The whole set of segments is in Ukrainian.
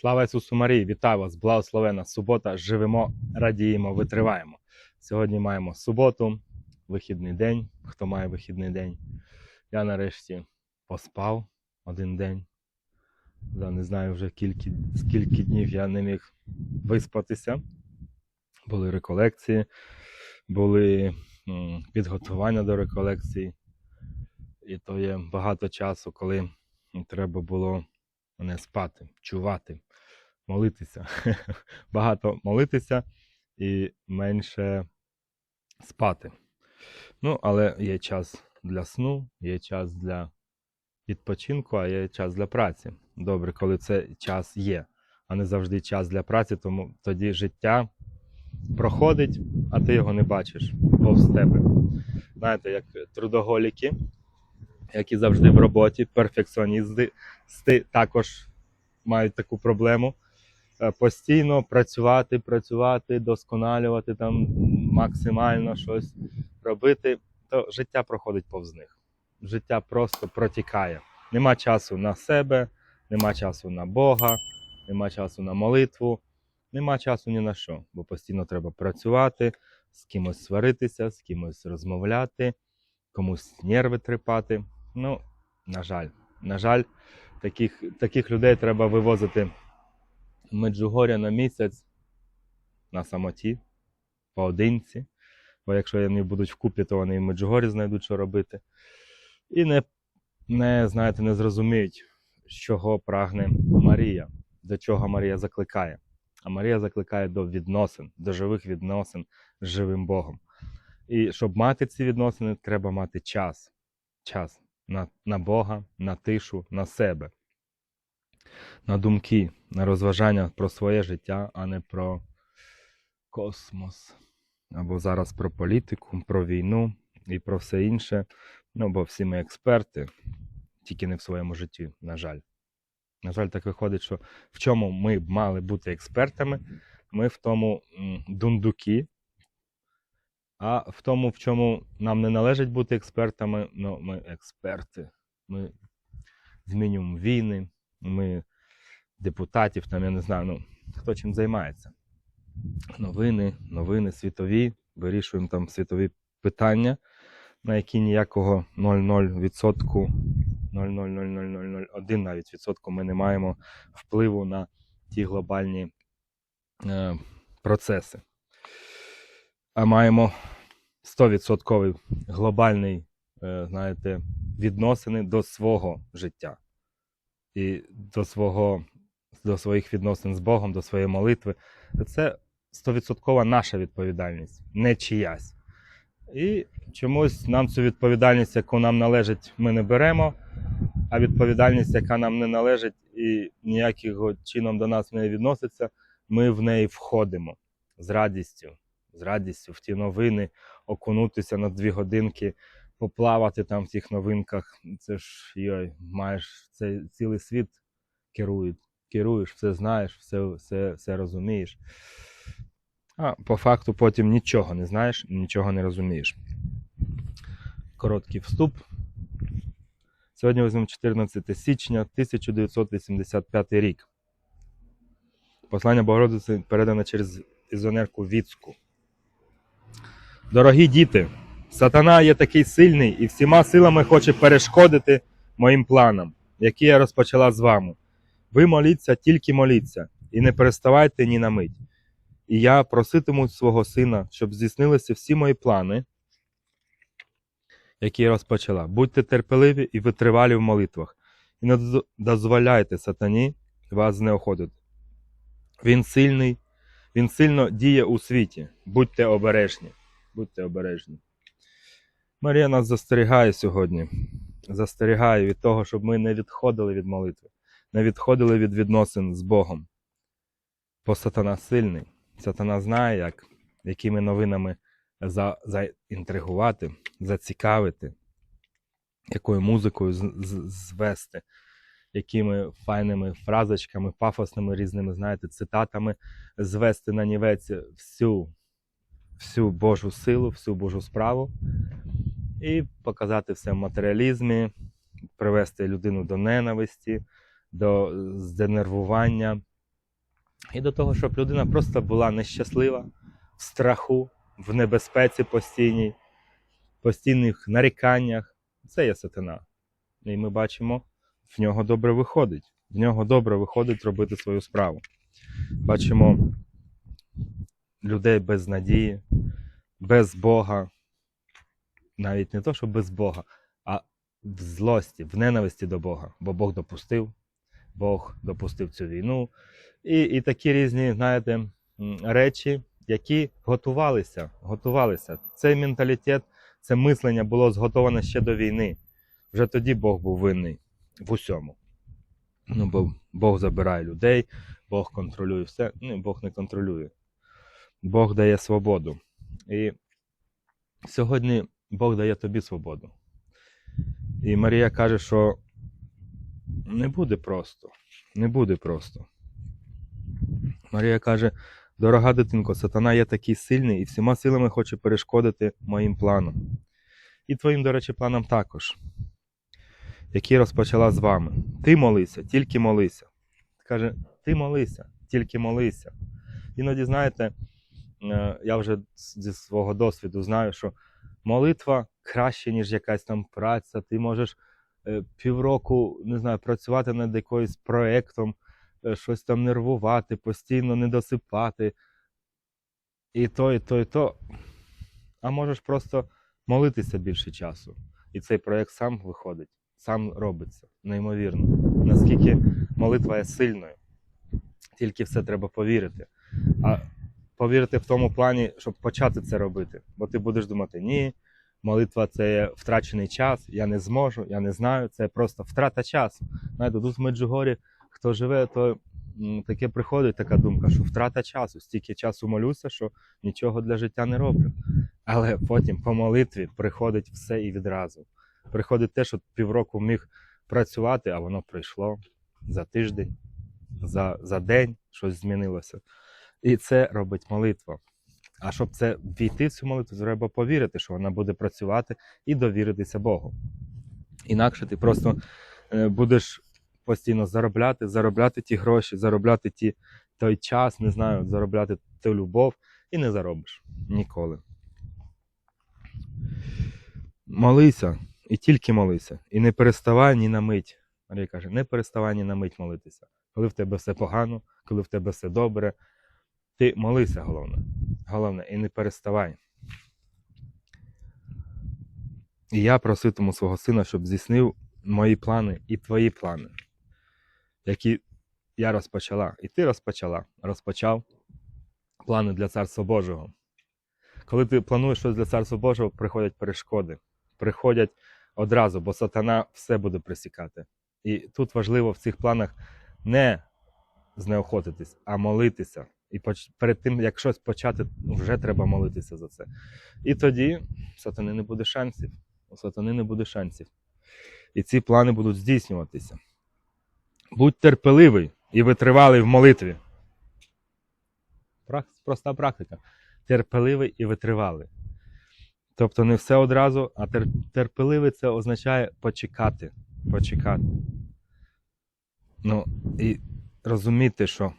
Слава Ісусу Марії! Вітаю вас! Благословена субота! Живемо, радіємо, витриваємо. Сьогодні маємо суботу, вихідний день. Хто має вихідний день? Я нарешті поспав один день. За не знаю вже кілька, скільки днів я не міг виспатися. Були реколекції, були підготування до реколекцій. І то є багато часу, коли треба було не спати, чувати, молитися. Багато молитися і менше спати. Ну, але є час для сну, є час для відпочинку, а є час для праці. Добре, коли це час є, а не завжди час для праці, тому тоді життя проходить, а ти його не бачиш повз тебе. Знаєте, як трудоголіки, які завжди в роботі, перфекціоністи сти- також мають таку проблему. Е, Постійно працювати, працювати, досконалювати там максимально щось робити, то життя проходить повз них. Життя просто протікає. Нема часу на себе, нема часу на Бога, нема часу на молитву, нема часу ні на що, бо постійно треба працювати, з кимось сваритися, з кимось розмовляти, комусь нерви трепати. Ну, на жаль, на жаль, таких, таких людей треба вивозити Меджугоря на місяць на самоті, поодинці. Бо якщо вони будуть вкупі, то вони і в Меджугорі знайдуть, що робити. І не, не, знаєте, не зрозуміють, чого прагне Марія, до чого Марія закликає. А Марія закликає до відносин, до живих відносин з живим Богом. І щоб мати ці відносини, треба мати час. Час на, на Бога, на тишу, на себе, на думки, розважання про своє життя, а не про космос. Або зараз про політику, про війну і про все інше. Ну, бо всі ми експерти, тільки не в своєму житті, на жаль. На жаль, так виходить, що в чому ми б мали бути експертами, ми в тому дундуки, а в тому, в чому нам не належить бути експертами, ну, ми експерти. Ми змінюємо війни, ми депутатів, там, я не знаю, ну, хто чим займається. Новини, новини світові, вирішуємо там світові питання, на які ніякого 0,0%, 0,00001 навіть відсотку ми не маємо впливу на ті глобальні е, процеси. А маємо 100% глобальний, е, знаєте, відносини до свого життя і до, свого, до своїх відносин з Богом, до своєї молитви. Це 100% наша відповідальність, не чиясь. І чомусь нам цю відповідальність, яку нам належить, ми не беремо, а відповідальність, яка нам не належить і ніяким чином до нас не відноситься, ми в неї входимо з радістю, з радістю в ті новини, окунутися на дві годинки, поплавати там в тих новинках. Це ж йой, маєш цей цілий світ керують. Керуєш, все знаєш, все, все, все розумієш. А по факту потім нічого не знаєш, нічого не розумієш. Короткий вступ. Сьогодні візьмемо 14 січня 1985 рік. Послання Богородиці передане через ізонерку Віцку. Дорогі діти, сатана є такий сильний і всіма силами хоче перешкодити моїм планам, які я розпочала з вами. Ви моліться, тільки моліться, і не переставайте ні на мить. І я проситиму свого сина, щоб здійснилися всі мої плани, які я розпочала. Будьте терпеливі і витривалі в молитвах, і не дозволяйте сатані вас знеохотити. Він сильний, він сильно діє у світі. Будьте обережні. Будьте обережні. Марія нас застерігає сьогодні. Застерігає від того, щоб ми не відходили від молитви, не відходили від відносин з Богом. Бо сатана сильний. Сатана знає, як, якими новинами за, заінтригувати, зацікавити, якою музикою з, з, звести, якими файними фразочками, пафосними різними, знаєте, цитатами звести на нівець всю, всю Божу силу, всю Божу справу і показати все в матеріалізмі, привести людину до ненависті, до зденервування, І до того, щоб людина просто була нещаслива, в страху, в небезпеці постійній, постійних наріканнях. Це є сатана. І ми бачимо, в нього добре виходить. В нього добре виходить робити свою справу. Бачимо людей без надії, без Бога. Навіть не то, що без Бога, а в злості, в ненависті до Бога. Бо Бог допустив, Бог допустив цю війну. І, і такі різні, знаєте, речі, які готувалися. готувалися. Цей менталітет, це мислення було зготоване ще до війни. Вже тоді Бог був винний в усьому. Ну, бо Бог забирає людей, Бог контролює все. Ну, Бог не контролює. Бог дає свободу. І сьогодні Бог дає тобі свободу. І Марія каже, що не буде просто. Не буде просто. Марія каже: дорога дитинко, сатана є такий сильний і всіма силами хоче перешкодити моїм планам. І твоїм, до речі, планам також, які розпочала з вами. Ти молися, тільки молися. Каже, ти молися, тільки молися. Іноді, знаєте, е, я вже зі свого досвіду знаю, що молитва краще, ніж якась там праця. Ти можеш півроку, не знаю, працювати над якоюсь проєктом, е, щось там нервувати, постійно не досипати. І то, і то, і то. А можеш просто молитися більше часу. І цей проєкт сам виходить, сам робиться. Неймовірно. Наскільки молитва є сильною. Тільки все треба повірити. А повірити в тому плані, щоб почати це робити. Бо ти будеш думати, ні, молитва це втрачений час, я не зможу, я не знаю, це просто втрата часу. Знаєте, тут в Меджугорі, хто живе, то таке приходить така думка, що втрата часу, стільки часу молюся, що нічого для життя не роблю. Але потім по молитві приходить все і відразу. Приходить те, що півроку міг працювати, а воно прийшло за тиждень, за, за день щось змінилося. І це робить молитва. А щоб це війти в цю молитву, треба повірити, що вона буде працювати і довіритися Богу. Інакше ти просто е, будеш постійно заробляти, заробляти ті гроші, заробляти ті, той час, не знаю, заробляти ту любов і не заробиш ніколи. Молися і тільки молися. І не переставай ні на мить. Марія каже, не переставай ні на мить молитися. Коли в тебе все погано, коли в тебе все добре, ти молися, головне. Головне, і не переставай. І я проситиму свого сина, щоб здійснив мої плани і твої плани, які я розпочала. І ти розпочала, розпочав плани для Царства Божого. Коли ти плануєш щось для Царства Божого, приходять перешкоди. Приходять одразу, бо сатана все буде присікати. І тут важливо в цих планах не знеохотитись, а молитися. І перед тим, як щось почати, вже треба молитися за це. І тоді у сатани не буде шансів. У сатани не буде шансів. І ці плани будуть здійснюватися. Будь терпеливий і витривалий в молитві. Проста практика. Терпеливий і витривалий. Тобто не все одразу, а терпеливий це означає почекати. Почекати. Ну, і розуміти, що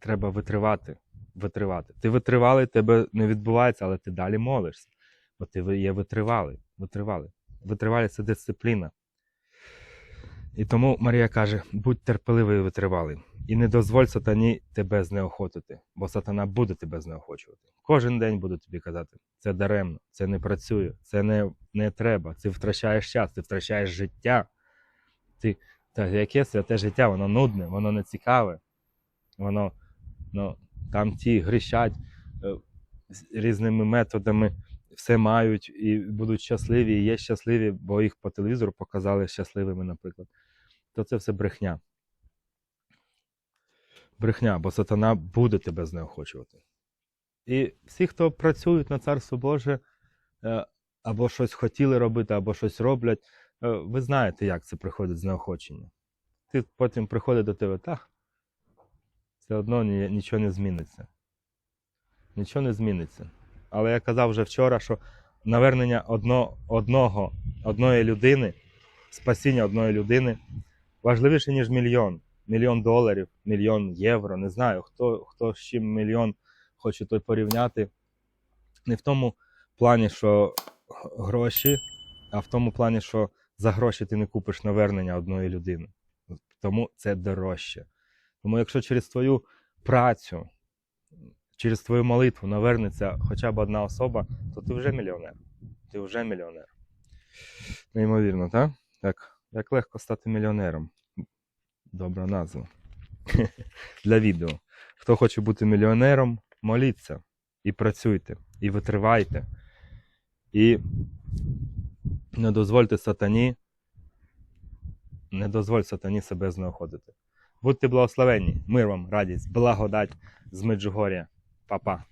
треба витривати. витривати. Ти витривалий, тебе не відбувається, але ти далі молишся. Бо ти є витривалий. витривалий. Витривалість це дисципліна. І тому Марія каже: будь терпеливий і витривалий. І не дозволь сатані тебе знеохотити, бо сатана буде тебе знеохочувати. Кожен день буде тобі казати, це даремно, це не працює, це не, не треба, ти втрачаєш час, ти втрачаєш життя. Ти, та яке святе життя, воно нудне, воно не цікаве. Воно, ну, там ті грішать е, різними методами, все мають і будуть щасливі, і є щасливі, бо їх по телевізору показали щасливими, наприклад. То це все брехня. Брехня, бо сатана буде тебе знеохочувати. І всі, хто працюють на Царство Боже, е, або щось хотіли робити, або щось роблять, е, ви знаєте, як це приходить знеохочення. Ти потім приходить до тебе, так, все одно ні- нічого не зміниться. Нічого не зміниться. Але я казав вже вчора, що навернення одно, одного, одної людини, спасіння одної людини важливіше, ніж мільйон. мільйон доларів, мільйон євро, не знаю, хто, хто з чим мільйон хоче той порівняти. Не в тому плані, що гроші, а в тому плані, що за гроші ти не купиш навернення одної людини. Тому це дорожче. Тому якщо через твою працю, через твою молитву навернеться хоча б одна особа, то ти вже мільйонер. Ти вже мільйонер. Неймовірно, так? Так, як легко стати мільйонером. Добра назва. Для відео. Хто хоче бути мільйонером, моліться і працюйте, і витривайте. І не дозвольте сатані, не дозволь сатані себе знаходити. Будьте благословенні, мир вам, радість, благодать з Меджугор'я. Па-па.